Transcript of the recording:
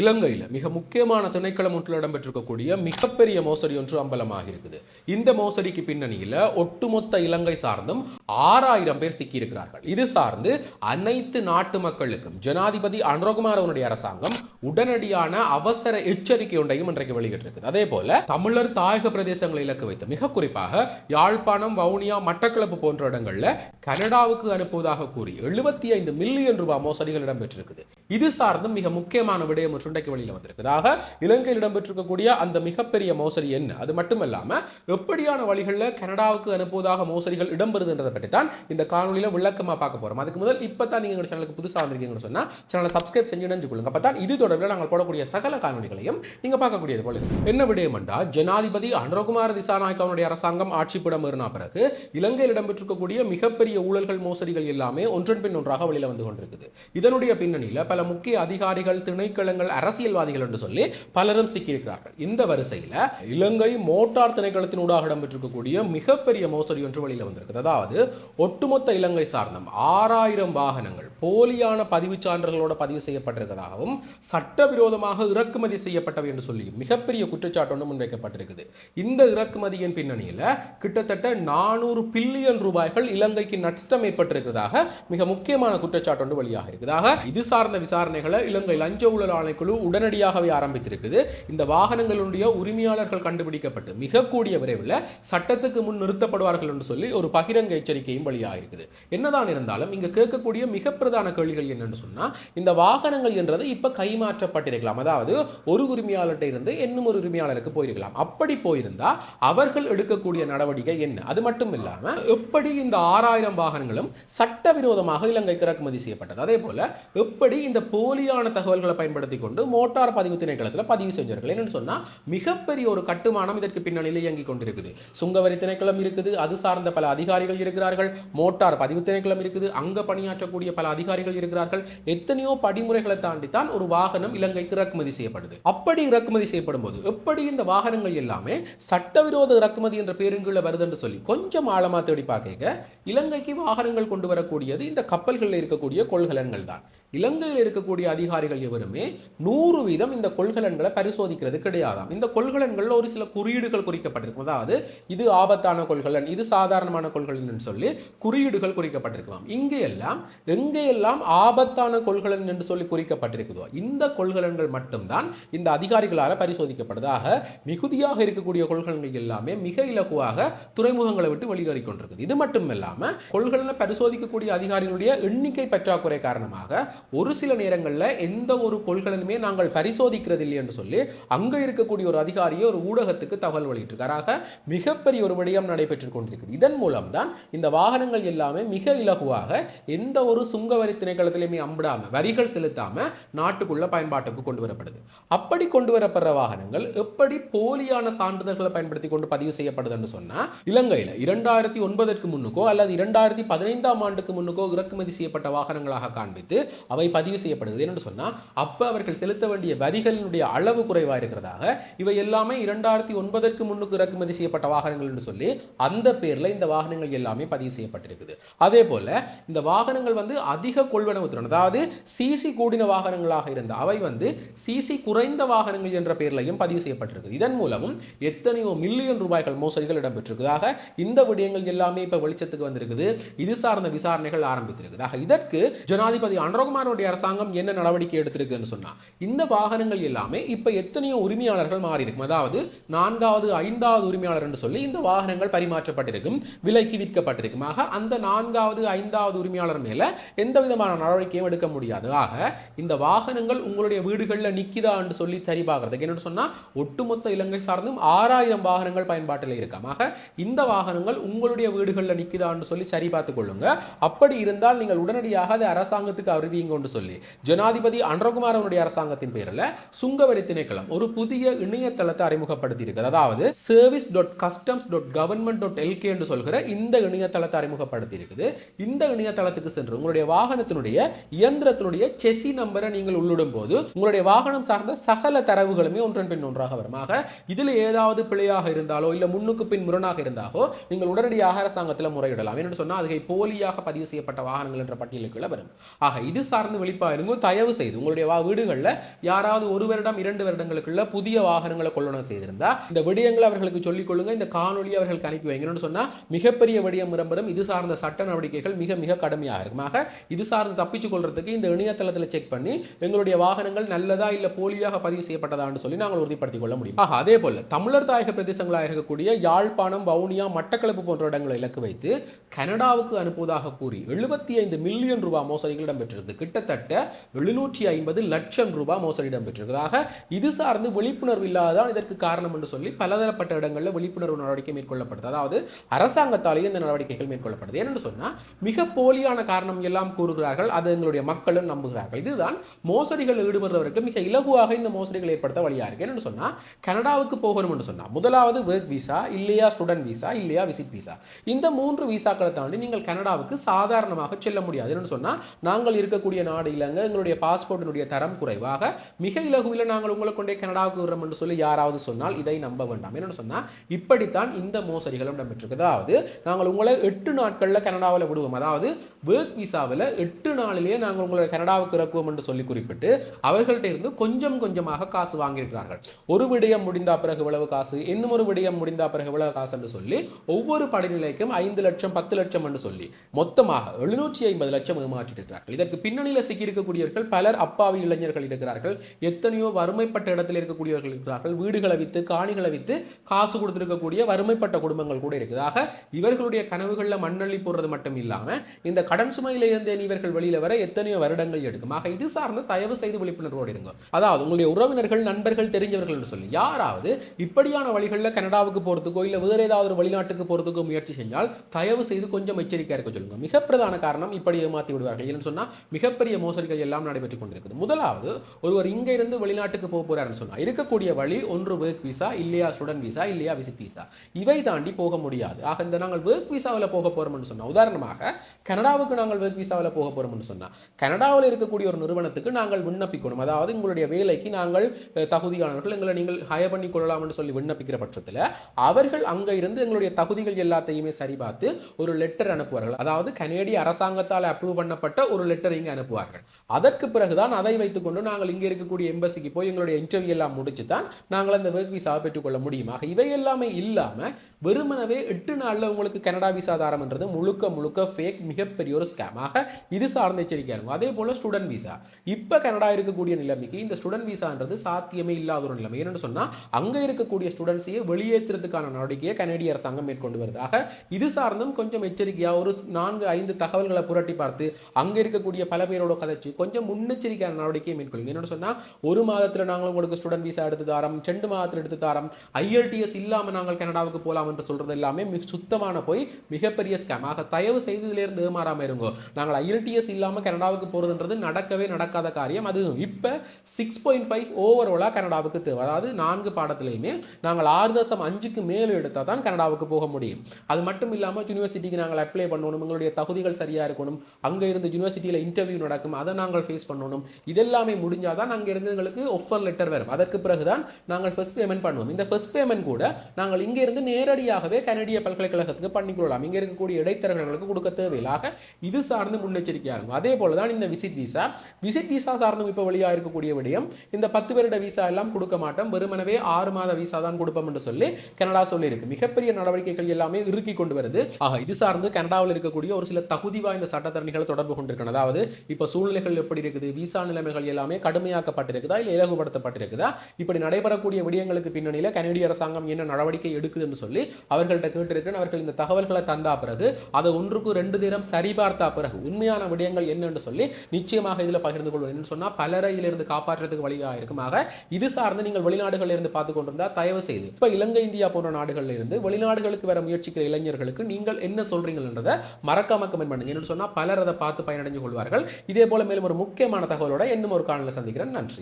இலங்கையில் மிக முக்கியமான திணைக்களம் ஒன்றில் இடம்பெற்றிருக்கக்கூடிய மிகப்பெரிய மோசடி ஒன்று அம்பலமாக இருக்குது. இந்த மோசடிக்கு பின்னணியில் ஒட்டுமொத்த இலங்கை சார்ந்தும் ஆறாயிரம் பேர் சிக்கியிருக்கிறார்கள். இது சார்ந்து அனைத்து நாட்டு மக்களுக்கும் ஜனாதிபதி அனுரகுமாரவனுடைய அரசாங்கம் உடனடியான அவசர எச்சரிக்கை ஒன்றையும் இன்றைக்கு வெளியிட்டிருக்குது. அதே போல தமிழர் தாயக பிரதேசங்களை இலக்கு வைத்து மிக குறிப்பாக யாழ்ப்பாணம் வவுனியா மட்டக்களப்பு போன்ற இடங்களில் கனடாவுக்கு அனுப்புவதாக கூறி எழுபத்தி ஐந்து மில்லியன் ரூபாய் மோசடிகள் இடம்பெற்றிருக்குது. இது சார்ந்தும் மிக முக்கியமான விடயம் ஒன்று இன்றைக்கு வெளியில் வந்திருக்குதாக இலங்கையில் இடம்பெற்றிருக்கக்கூடிய அந்த மிகப்பெரிய மோசடி என்ன? அது மட்டுமல்லாமல் எப்படியான வழிகளில் கனடாவுக்கு அனுப்புவதாக மோசடிகள் இடம்பெறுதுன்றதை பற்றி தான் இந்த காணொலியில் விளக்கமாக பார்க்க போகிறோம் அதுக்கு முதல் இப்போ தான் நீங்கள் எங்கள் சேனலுக்கு புதுசாக வந்திருக்கீங்கன்னு சொன்னால் சேனலை சப்ஸ்கிரைப் செஞ்சு இணைஞ்சு கொள்ளுங்க. அப்போ தான் இது தொடர்பில் நாங்கள் போடக்கூடிய சகல காணொலிகளையும் நீங்கள் பார்க்கக்கூடியது போல என்ன விடயம் என்றால் ஜனாதிபதி அனுரகுமார திசாநாயக்கவனுடைய அரசாங்கம் ஆட்சிப்பிடம் ஏறின பிறகு இலங்கையில் இடம்பெற்றிருக்கக்கூடிய மிகப்பெரிய ஊழல்கள் மோசடிகள் எல்லாமே ஒன்றன் பின் ஒன்றாக வெளியில் வந்து கொண்டிருக்குது. இதனுடைய பின்னணியில் பல முக்கிய அதிகாரிகள் திணைக்களங்கள் அரசியல்வாதிகள் என்று சொல்லி பலரும் சிக்கியிருக்கிறார்கள். இந்த வரிசையில் இலங்கை மோட்டார் திணைக்களத்தின் ஊடாக இடம்பெற்றிருக்கக்கூடிய மிகப்பெரிய மோசடி ஒன்று வழியில் வந்திருக்கு அதாவது ஒட்டுமொத்த இலங்கை சார்ந்த ஆறாயிரம் வாகனங்கள் போலியான பதிவுச் சான்றுகளோட பதிவு செய்யப்பட்டிருக்கிறதாகவும் சட்டவிரோதமாக இறக்குமதி செய்யப்பட்டவை என்று சொல்லி மிகப்பெரிய குற்றச்சாட்டு ஒன்று முன்வைக்கப்பட்டிருக்குது. இந்த இறக்குமதியின் பின்னணியில கிட்டத்தட்ட நானூறு பில்லியன் ரூபாய்கள் இலங்கைக்கு நஷ்டம் ஏற்பட்டிருக்கிறதாக மிக முக்கியமான குற்றச்சாட்டு ஒன்று வெளியாக இருக்குதாக இது சார்ந்த விசாரணைகளை இலங்கை லஞ்ச ஊழல் ஆணைக்குழு உடனடியாகவே ஆரம்பித்திருக்குது. இந்த வாகனங்களுடைய உரிமையாளர்கள் கண்டுபிடிக்கப்பட்டு மிக கூடிய விரைவில் சட்டத்துக்கு முன் நிறுத்தப்படுவார்கள் என்று சொல்லி ஒரு பகிரங்க எச்சரிக்கையும் வழியாக இருக்குது என்னதான் இருந்தாலும் இங்க கேட்கக்கூடிய மிக பிரதான கேள்விகள் என்னன்னு சொன்னா இந்த வாகனங்கள் என்றது இப்ப கைமாற்றப்பட்டிருக்கலாம். அதாவது ஒரு உரிமையாளர்கிட்ட இருந்து இன்னும் ஒரு உரிமையாளருக்கு போயிருக்கலாம். அப்படி போயிருந்தா அவர்கள் எடுக்கக்கூடிய நடவடிக்கை என்ன? அது மட்டும் இல்லாம எப்படி இந்த ஆறாயிரம் வாகனங்களும் சட்டவிரோதமாக இலங்கைக்கு இறக்குமதி செய்யப்பட்டது? அதே போல எப்படி இந்த போலியான தகவல்களை பயன்படுத்தி கொண்டு மோட்டார் பதிவு திணைக்களத்தில் பதிவு செஞ்சார்கள் என்னென்னு சொன்னா மிகப்பெரிய ஒரு கட்டுமானம் இதற்கு பின்னணியில் இயங்கிக் கொண்டிருக்குது. சுங்கவரி திணைக்களம் இருக்குது அது சார்ந்த பல அதிகாரிகள் இருக்கிறார்கள் மோட்டார் பதிவு திணைக்களம் இருக்குது அங்க பணியாற்றக்கூடிய பல அதிகாரிகள் இருக்கிறார்கள். எத்தனையோ படிமுறைகளை தாண்டி தான் ஒரு வாகனம் இலங்கைக்கு இறக்குமதி செய்யப்படுது. அப்படி இறக்குமதி செய்யப்படும் போது எப்படி இந்த வாகனங்கள் எல்லாமே சட்டவிரோத இறக்குமதி என்ற பேருங்குள்ள வருது என்று சொல்லி கொஞ்சம் ஆழமா தேடி பார்க்க இலங்கைக்கு வாகனங்கள் கொண்டு வரக்கூடியது இந்த கப்பல்களில் இருக்கக்கூடிய கொள்கலன்கள் தான். இலங்கையில் இருக்கக்கூடிய அதிகாரிகள் எவருமே நூறு வீதம் இந்த கொள்கலன்களை பரிசோதிக்கிறது கிடையாதாம். இந்த கொள்கலன்களில் ஒரு சில குறியீடுகள் குறிக்கப்பட்டிருக்கும். அதாவது இது ஆபத்தான கொள்கலன் இது சாதாரணமான கொள்கலன் சொல்லி குறியீடுகள் குறிக்கப்பட்டிருக்கலாம். இங்கே எல்லாம் எங்கேயெல்லாம் ஆபத்தான கொள்கலன் என்று சொல்லி குறிக்கப்பட்டிருக்குதோ இந்த கொள்கலன்கள் மட்டும்தான் இந்த அதிகாரிகளால் பரிசோதிக்கப்படுதாக மிகுதியாக இருக்கக்கூடிய கொள்கலன்கள் எல்லாமே மிக இலகுவாக துறைமுகங்களை விட்டு வெளியேறிக் கொண்டிருக்குது. இது மட்டும் இல்லாமல் கொள்கலனை பரிசோதிக்கக்கூடிய அதிகாரிகளுடைய எண்ணிக்கை பற்றாக்குறை காரணமாக ஒரு சில நேரங்களில் எந்த ஒரு கொள்கலன் கொள்கலனுமே நாங்கள் பரிசோதிக்கிறது இல்லை என்று சொல்லி அங்கே இருக்கக்கூடிய ஒரு அதிகாரியை ஒரு ஊடகத்துக்கு தகவல் வெளியிட்டிருக்காராக மிகப்பெரிய ஒரு விடயம் நடைபெற்றுக் கொண்டிருக்கிறது. இதன் மூலம் தான் இந்த வாகனங்கள் எல்லாமே மிக இலகுவாக எந்த ஒரு சுங்க வரி திணைக்களத்திலையுமே அம்பிடாமல் வரிகள் செலுத்தாமல் நாட்டுக்குள்ள பயன்பாட்டுக்கு கொண்டு வரப்படுது. அப்படி கொண்டு வரப்படுற வாகனங்கள் எப்படி போலியான சான்றிதழ்களை பயன்படுத்தி கொண்டு பதிவு செய்யப்படுதுன்னு சொன்னால் இலங்கையில் இரண்டாயிரத்தி ஒன்பதற்கு முன்னுக்கோ அல்லது இரண்டாயிரத்தி பதினைந்தாம் ஆண்டுக்கு முன்னுக்கோ இறக்குமதி செய்யப்பட்ட வாகனங்களாக காண்பித்து அவை பதிவு செய்யப்படுது என்னன்னு சொன்னால் அப்போ அவர்கள் செலுத்த வேண்டிய வரிகளினுடைய அளவு குறைவா இருக்கிறதாக இவை எல்லாமே இரண்டாயிரத்தி ஒன்பதற்கு முன்னுக்கு இறக்குமதி செய்யப்பட்ட வாகனங்கள் என்று சொல்லி அந்த பேரில் இந்த வாகனங்கள் எல்லாமே பதிவு செய்யப்பட்டிருக்குது. அதே போல இந்த வாகனங்கள் வந்து அதிக கொள்வனவு திறன் அதாவது சிசி கூடின வாகனங்களாக இருந்த அவை வந்து சிசி குறைந்த வாகனங்கள் என்ற பெயர்லையும் பதிவு செய்யப்பட்டிருக்கு இதன் மூலமும் எத்தனையோ மில்லியன் ரூபாய்கள் மோசடிகள் இடம்பெற்றிருக்குதாக இந்த விடயங்கள் எல்லாமே இப்போ வெளிச்சத்துக்கு வந்திருக்குது. இது சார்ந்த விசாரணைகள் ஆரம்பித்திருக்குதாக இதற்கு ஜனாதிபதி அனுரகுமாரோடைய அரசாங்கம் என்ன நடவடிக்கை எடுத்திருக்குன்னு சொன்னால் இந்த வாகனங்கள் எல்லாமே இப்போ எத்தனையோ உரிமையாளர்கள் மாறி இருக்கும் அதாவது நான்காவது ஐந்தாவது உரிமையாளர் என்று சொல்லி இந்த வாகனங்கள் பரிமாற்றப்பட்டிருக்கும் விலைக்கு விற்கப்பட்டிருக்கும். ஆக அந்த நான்காவது ஐந்தாவது உரிமையாளர் மேலே எந்த விதமான நடவடிக்கையும் எடுக்க முடியாது. ஆக இந்த வாகனங்கள் உங்களுடைய வீடுகளில் நிற்கிதா என்று சொல்லி சரி பார்க்கறதுக்கு என்னன்னு சொன்னா ஒட்டுமொத்த இலங்கை சார்ந்தும் ஆறாயிரம் வாகனங்கள் பயன்பாட்டில் இருக்காம். ஆக இந்த வாகனங்கள் உங்களுடைய வீடுகளில் நிக்குதான்னு சொல்லி சரி பார்த்துக் கொள்ளுங்க. அப்படி இருந்தால் நீங்கள் உடனடியாக அதை அரசாங்கத்துக்கு அறிவியுங்கன்னு சொல்லி. ஜனாதிபதி அன்றகுமார் அவருடைய அரசாங்கத்தின் பேரில் சுங்கவரி திணைக்களம் ஒரு புதிய இணையதளத்தை அறிமுகப்படுத்தியிருக்கிறது. அதாவது service dot customs dot government dot LK என்று சொல்கிற இந்த இணையதளத்தை அறிமுகப்படுத்தியிருக்குது. இந்த இணையதளத்துக்கு சென்று உங்களுடைய வாகனத்தினுடைய இயந்திரத்தினுடைய செசி நம்பரை நீங்கள் உள்ளிடும் போது உங்களுடைய வாகனம் சார்ந்த சகல தரவுகளுமே ஒன்றன் பின் ஒன்றாக வருமாக இதில் ஏதாவது பிழையாக இருந்தாலோ இல்லை முன்னுக்கு பின் முரணாக இருந்தாலோ நீங்கள் உடனடியாக அரசாங்கத்தில் முறையிடலாம். என்று சொன்னால் அதுகை போலியாக பதிவு செய்யப்பட்ட வாகனங்கள் என்ற பட்டியலுக்குள்ள வரும். ஆக இது சார்ந்து விழிப்பாயிருங்க தயவு செய்து உங்களுடைய வா- வீடுகள்ல யாராவது ஒரு வருடம் இரண்டு வருடங்களுக்குள்ள புதிய வாகனங்களை கொள்ளணும் செய்திருந்தா இந்த விடயங்களை அவர்களுக்கு சொல்லிக் கொள்ளுங்க இந்த காணொலி அவர்களுக்கு அனுப்பி வைங்கன்னு சொன்னா மிகப்பெரிய விடயம் இடம்பெறும் இது சார்ந்த சட்ட நடவடிக்கைகள் மிக மிக கடுமையாக இருக்குமாக இது சார்ந்து தப்பிச்சு கொள்றதுக்கு இந்த இணையதளத்தில் செக் பண்ணி எங்களுடைய வாகனங்கள் நல்லதா இல்ல போலியாக பதிவு செய்யப்பட்டதான்னு சொல்லி நாங்கள் உறுதிப்படுத்திக் கொள்ள முடியும். ஆக அதே போல தமிழர் தாயக பிரதேசங்களாக இருக்கக்கூடிய யாழ்ப்பாணம் வவுனியா மட்டக்களப்பு போன்ற இடங்களை இலக்கு வைத்து கனடாவுக்கு அனுப்புவதாக கூறி எழுபத்தி ஐந்து மில்லியன் ரூபாய் மோசடிகள் இடம்பெற்றிருக்கு கிட்டத்தட்ட எழுநூற்றி ஐம்பது லட்சம் ரூபாய் மோசடி இடம்பெற்றிருக்கிறதாக இது சார்ந்து விழிப்புணர்வு இல்லாதான் இதற்கு காரணம் என்று சொல்லி பலதரப்பட்ட இடங்களில் விழிப்புணர்வு நடவடிக்கை மேற்கொள்ளப்படுது. அதாவது அரசாங்கத்தாலேயே இந்த நடவடிக்கைகள் மேற்கொள்ளப்படுது. ஏன்னு சொன்னால் மிக போலியான காரணம் எல்லாம் கூறுகிறார்கள் அது எங்களுடைய மக்களும் நம்புகிறார்கள். இதுதான் மோசடிகள் ஈடுபடுறவருக்கு மிக இலகுவாக இந்த மோசடிகள் ஏற்படுத்த வழியாக இருக்கு. என்னன்னு சொன்னா கனடாவுக்கு போகணும் என்று சொன்னா முதலாவது ஒர்க் விசா இல்லையா ஸ்டூடெண்ட் விசா இல்லையா விசிட் விசா இந்த மூன்று விசாக்களை தாண்டி நீங்கள் கனடாவுக்கு சாதாரணமாக செல்ல முடியாது. என்னன்னு சொன்னா நாங்கள் இருக்கக்கூடிய நாடு இல்லைங்க எங்களுடைய பாஸ்போர்ட்டினுடைய தரம் குறைவு. தெளிவாக மிக இலகுவில் நாங்கள் உங்களை கொண்டே கனடாவுக்கு விடுறோம் என்று சொல்லி யாராவது சொன்னால் இதை நம்ப வேண்டாம். என்னென்னு சொன்னால் இப்படித்தான் இந்த மோசடிகளும் இடம்பெற்றிருக்கு. அதாவது நாங்கள் உங்களை எட்டு நாட்களில் கனடாவில் விடுவோம். அதாவது ஒர்க் விசாவில் எட்டு நாளிலேயே நாங்கள் உங்களை கனடாவுக்கு இறக்குவோம் என்று சொல்லி குறிப்பிட்டு அவர்கள்ட்ட இருந்து கொஞ்சம் கொஞ்சமாக காசு வாங்கியிருக்கிறார்கள். ஒரு விடயம் முடிந்தா பிறகு இவ்வளவு காசு இன்னும் ஒரு விடயம் முடிந்தா பிறகு இவ்வளவு காசு என்று சொல்லி ஒவ்வொரு படிநிலைக்கும் ஐந்து லட்சம் பத்து லட்சம் என்று சொல்லி மொத்தமாக எழுநூற்றி ஐம்பது லட்சம் ஏமாற்றிட்டு இருக்கிறார்கள். இதற்கு பின்னணியில் சிக்கியிருக்கக்கூடியவர்கள் பலர் அப்பாவி இளைஞர்கள். இருக்கிறார்கள் எத்தனையோ வறுமைப்பட்ட இடத்தில் இருக்கக்கூடியவர்கள் இருக்கிறார்கள். வீடுகளை வித்து காணிகளை வித்து காசு கொடுத்துருக்கக்கூடிய வறுமைப்பட்ட குடும்பங்கள் கூட இருக்குது. ஆக இவர்களுடைய கனவுகளில் மண்ணள்ளி போடுறது மட்டும் இல்லாமல் இந்த கடன் சுமையிலிருந்து இவர்கள் வெளியில் வர எத்தனையோ வருடங்கள் எடுக்கும். ஆக இது சார்ந்த தயவு செய்து விழிப்புணர்வோடு இருங்க அதாவது உங்களுடைய உறவினர்கள் நண்பர்கள் தெரிஞ்சவர்கள் என்று சொல்லி யாராவது இப்படியான வழிகளில் கனடாவுக்கு போகிறதுக்கோ இல்லை வேறு ஏதாவது ஒரு வெளிநாட்டுக்கு போகிறதுக்கோ முயற்சி செஞ்சால் தயவு செய்து கொஞ்சம் எச்சரிக்கையா இருக்க சொல்லுங்க. மிக பிரதான காரணம் இப்படி ஏமாற்றி விடுவார்கள். ஏன்னு சொன்னால் மிகப்பெரிய மோசடிகள் எல்லாம் நடைபெற்றுக் கொண்டிருக்குது. முதலாவது ஒருவர் இங்கே இருந்து வெளிநாட்டுக்கு போக போறாருன்னு சொன்னா இருக்கக்கூடிய வழி ஒன்று ஒர்க் விசா இல்லையா ஸ்டூடெண்ட் விசா இல்லையா விசிட் விசா இவை தாண்டி போக முடியாது. ஆக இந்த நாங்கள் ஒர்க் விசாவில் போக போறோம்னு சொன்னா உதாரணமாக கனடாவுக்கு நாங்கள் ஒர்க் விசாவில் போக போறோம்னு சொன்னா கனடாவில் இருக்கக்கூடிய ஒரு நிறுவனத்துக்கு நாங்கள் விண்ணப்பிக்கணும். அதாவது உங்களுடைய வேலைக்கு நாங்கள் தகுதியானவர்கள் எங்களை நீங்கள் ஹயர் பண்ணி கொள்ளலாம்னு சொல்லி விண்ணப்பிக்கிற பட்சத்தில் அவர்கள் அங்கே இருந்து எங்களுடைய தகுதிகள் எல்லாத்தையுமே சரிபார்த்து ஒரு லெட்டர் அனுப்புவார்கள். அதாவது கனேடிய அரசாங்கத்தால் அப்ரூவ் பண்ணப்பட்ட ஒரு லெட்டர் இங்கே அனுப்புவார்கள். அதற்கு பிறகுதான் அதை வைத்துக்கொண்டு நாங்கள் இங்கே இருக்கக்கூடிய எம்பசிக்கு போய் எங்களுடைய இன்டர்வியூ எல்லாம் முடிச்சு தான் நாங்கள் அந்த ஒர்க் விசாவை பெற்றுக்கொள்ள முடியுமா. இவை எல்லாமே இல்லாமல் வெறுமனவே எட்டு நாளில் உங்களுக்கு கனடா விசா தாரம்ன்றது முழுக்க முழுக்க ஃபேக் மிகப்பெரிய ஒரு ஸ்கேம் ஆக இது சார்ந்த எச்சரிக்கையாக இருக்கும். அதே போல் ஸ்டூடெண்ட் விசா இப்போ கனடா இருக்கக்கூடிய நிலைமைக்கு இந்த ஸ்டூடெண்ட் விசான்றது சாத்தியமே இல்லாத ஒரு நிலைமை. என்னென்னு சொன்னால் அங்கே இருக்கக்கூடிய ஸ்டூடெண்ட்ஸையே வெளியேற்றுறதுக்கான நடவடிக்கையை கனடிய அரசாங்கம் மேற்கொண்டு வருது. ஆக இது சார்ந்தும் கொஞ்சம் எச்சரிக்கையாக ஒரு நான்கு ஐந்து தகவல்களை புரட்டி பார்த்து அங்கே இருக்கக்கூடிய பல பேரோட கதைச்சு கொஞ்சம் முன்னெச்சரிக்கையான நடவடிக்கையை மேற்கொள்ளுங்க. என்னென்னு சொன்னால் ஒரு மாதத்தில் நாங்கள் உங்களுக்கு ஸ்டூடெண்ட் விசா எடுத்து தாரோம் ரெண்டு மாதத்தில் எடுத்து தாரோம் ஐஎல்டிஎஸ் இல்லாமல் நாங்கள் கனடாவுக்கு போகலாம் என்று சொல்றது எல்லாமே மிக சுத்தமான போய் மிகப்பெரிய ஸ்கேம் ஆக தயவு செய்து இதிலேருந்து ஏமாறாம இருங்கோ. நாங்கள் ஐஎல்டிஎஸ் இல்லாமல் கனடாவுக்கு போகிறதுன்றது நடக்கவே நடக்காத காரியம். அது இப்போ சிக்ஸ் பாயிண்ட் ஃபைவ் ஓவராலாக கனடாவுக்கு தேவை. அதாவது நான்கு பாடத்துலையுமே நாங்கள் ஆறு தசம் அஞ்சுக்கு மேலே எடுத்தால் தான் கனடாவுக்கு போக முடியும். அது மட்டும் இல்லாமல் யூனிவர்சிட்டிக்கு நாங்கள் அப்ளை பண்ணணும். எங்களுடைய தகுதிகள் சரியாக இருக்கணும். அங்கே இருந்து யூனிவர்சிட்டியில் இன்டர்வியூ நடக்கும். அதை நாங்கள் ஃபேஸ் பண்ணணும். இதெல்லாமே முடிஞ்சால் தான் அங்கே இருந்து எங்களுக்கு ஒஃபர் லெட்டர் வரும். அதற்கு பிறகு தான் நாங்கள் ஃபர்ஸ்ட் பேமெண்ட் பண்ணுவோம். இந்த ஃபர்ஸ்ட் பேமெண்ட் கூட நாங்கள் இங்கே இருந்து நேரடியாகவே கனடிய பல்கலைக்கழகத்துக்கு பண்ணிக்கொள்ளலாம் இங்கே இருக்கக்கூடிய இடைத்தரகர்களுக்கு கொடுக்க தேவையில்லாக இது சார்ந்து முன்னெச்சரிக்கையாக இருக்கும் அதே போல தான் இந்த விசிட் விசா. விசிட் விசா சார்ந்தும் இப்போ வெளியாக இருக்கக்கூடிய விடயம் இந்த பத்து வருட விசா எல்லாம் கொடுக்க மாட்டோம். வெறுமனவே ஆறு மாத விசா தான் கொடுப்போம் என்று சொல்லி கனடா சொல்லியிருக்கு. மிகப்பெரிய நடவடிக்கைகள் எல்லாமே இறுக்கி கொண்டு வருது. ஆக இது சார்ந்து கனடாவில் இருக்கக்கூடிய ஒரு சில தகுதி வாய்ந்த சட்டத்தரணிகளை தொடர்பு கொண்டிருக்கணும் அதாவது இப்போ சூழ்நிலைகள் எப்படி இருக்குது? விசா நிலைமைகள் எல்லாமே கடுமையாக்கப்பட்டிருக்குதா? இல்லை இலகுபடுத்தப்பட்டிருக்குதா? இப்படி நடைபெறக்கூடிய விடயங்களுக்கு பின்னணியில் கனடிய அரசாங்கம் என்ன நடவடிக்கை எடுக்குதுன்னு சொல்லி அவர்கள்ட்ட கேட்டிருக்கேன். அவர்கள் இந்த தகவல்களை தந்தா பிறகு அதை ஒன்றுக்கு ரெண்டு தினம் சரிபார்த்தா பிறகு உண்மையான விடயங்கள் என்னன்னு சொல்லி நிச்சயமாக இதில் பகிர்ந்து கொள்வேன் என்று சொன்னால் பலரையிலிருந்து காப்பாற்றுறதுக்கு வழியாக இருக்குமாக இது சார்ந்து நீங்கள் வெளிநாடுகளில் இருந்து பார்த்து கொண்டிருந்தா தயவு செய்து இப்போ இலங்கை இந்தியா போன்ற நாடுகளில் இருந்து வெளிநாடுகளுக்கு வர முயற்சிக்கிற இளைஞர்களுக்கு நீங்கள் என்ன சொல்றீங்கன்றதை மறக்காம கமெண்ட் பண்ணுங்க. என்னன்னு சொன்னால் பலர் அதை பார்த்து பயனடைஞ்சு கொள்வார்கள். இதே போல மேலும் ஒரு முக்கியமான தகவலோட இன்னும் ஒரு காணொலியில் சந்திக்கிறேன். நன்றி.